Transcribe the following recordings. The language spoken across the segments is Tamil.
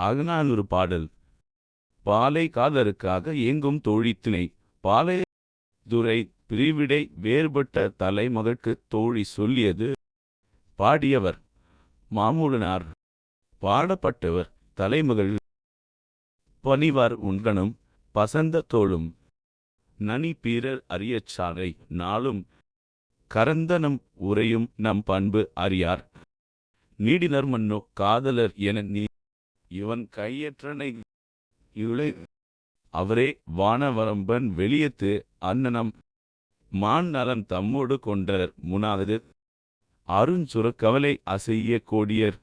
அகநானூறு பாடல். பாலை காதருக்காக ஏங்கும் தோழித்தினை பாலை துரை பிரிவிடை வேறுபட்ட தலைமகற்கு தோழி சொல்லியது. பாடியவர் மாமூலனார். பாடப்பட்டவர் தலைமகள். பணிவார் உண்கணும் பசந்த தோளும். நனி பீரர் அறியச் நாளும். கரந்தனம் உரையும் நம் பண்பு அறியார். நீடினர் மன்னோ காதலர் என நீ இவன் கையற்றனை இவளை அவரே வானவரம்பன் வெளியத்து அன்னனம். மான் நலன் தம்மோடு கொண்டர் முனாது. அருஞ்சுரக்கவலை அசைய கோடியர்.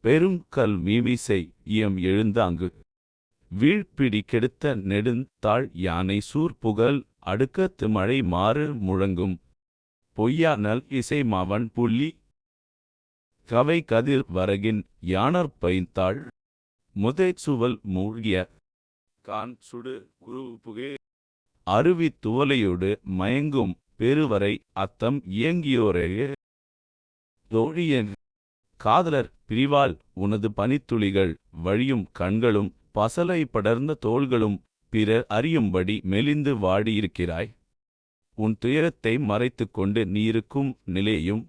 பெரும் கல் மீமிசை இயம் எழுந்தாங்கு. வீழ்பிடி கெடுத்த நெடுந்தாள் யானை சூர்புகழ் அடுக்கத்து மழை மாறு முழங்கும். பொய்யா நல் இசை மாவன் புள்ளி கவை கதிர் வரகின் யானர் பைந்தாள். முதை சுவல் மூழ்கிய கான் சுடு குரு புகே அருவி துவலையோடு மயங்கும் பெருவரை அத்தம் இயங்கியோரே. தோழியன் காதலர் பிரிவால் உனது பனித்துளிகள் வழியும் கண்களும் பசலை படர்ந்த தோள்களும் பிறர் அறியும்படி மெலிந்து வாடியிருக்கிறாய். உன் துயரத்தை மறைத்துக் கொண்டு நீருக்கும் நிலையும்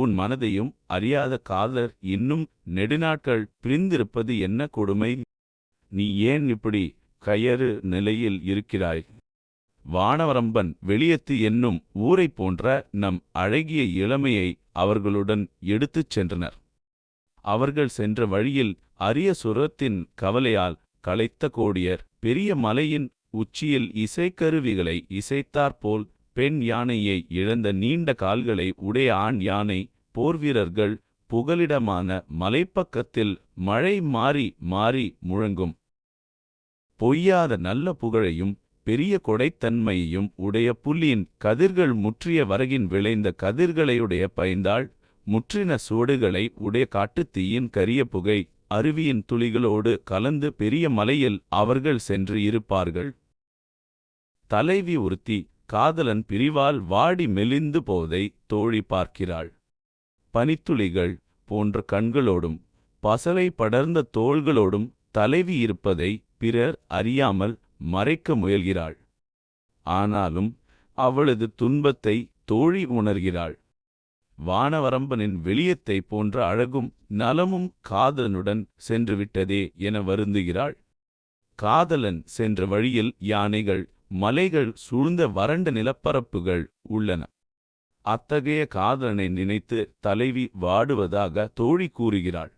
உன் மனதையும் அறியாத காதலர் இன்னும் நெடுநாட்கள் பிரிந்திருப்பது என்ன கொடுமை? நீ ஏன் இப்படி கயறு நிலையில் இருக்கிறாய்? வானவரம்பன் வெளியத்து என்னும் ஊரைப் போன்ற நம் அழகிய இளமையை அவர்களுடன் எடுத்துச் சென்றனர். அவர்கள் சென்ற வழியில் அரிய சுரத்தின் கவலையால் களைத்த கோடியர் பெரிய மலையின் உச்சியில் இசைக்கருவிகளை இசைத்தாற்போல் பெண் யானையை இழந்த நீண்ட கால்களை உடைய ஆண் யானை போர்வீரர்கள் புகலிடமான மலைப்பக்கத்தில் மழை மாறி மாறி முழங்கும். பொய்யாத நல்ல புகழையும் பெரிய கொடைத்தன்மையையும் உடைய புள்ளியின் கதிர்கள் முற்றிய வரகின் விளைந்த கதிர்களையுடைய பைந்தாள் முற்றின சுவடுகளை உடைய காட்டுத்தீயின் கரிய புகை அருவியின் துளிகளோடு கலந்து பெரிய மலையில் அவர்கள் சென்று இருப்பார்கள். தலைவி ஒருத்தி காதலன் பிரிவால் வாடி மெலிந்து போவதை தோழி பார்க்கிறாள். பனித்துளிகள் போன்ற கண்களோடும் பசலை படர்ந்த தோள்களோடும் தலைவி இருப்பதை பிறர் அறியாமல் மறைக்க முயல்கிறாள். ஆனாலும் அவளது துன்பத்தை தோழி உணர்கிறாள். வானவரம்பனின் வெளியத்தை போன்ற அழகும் நலமும் காதலனுடன் சென்றுவிட்டதே என வருந்துகிறாள். காதலன் சென்ற வழியில் யானைகள் மலைகள் சூழ்ந்த வறண்ட நிலப்பரப்புகள் உள்ளன. அத்தகைய காதலனை நினைத்து தலைவி வாடுவதாக தோழி கூறுகிறாள்.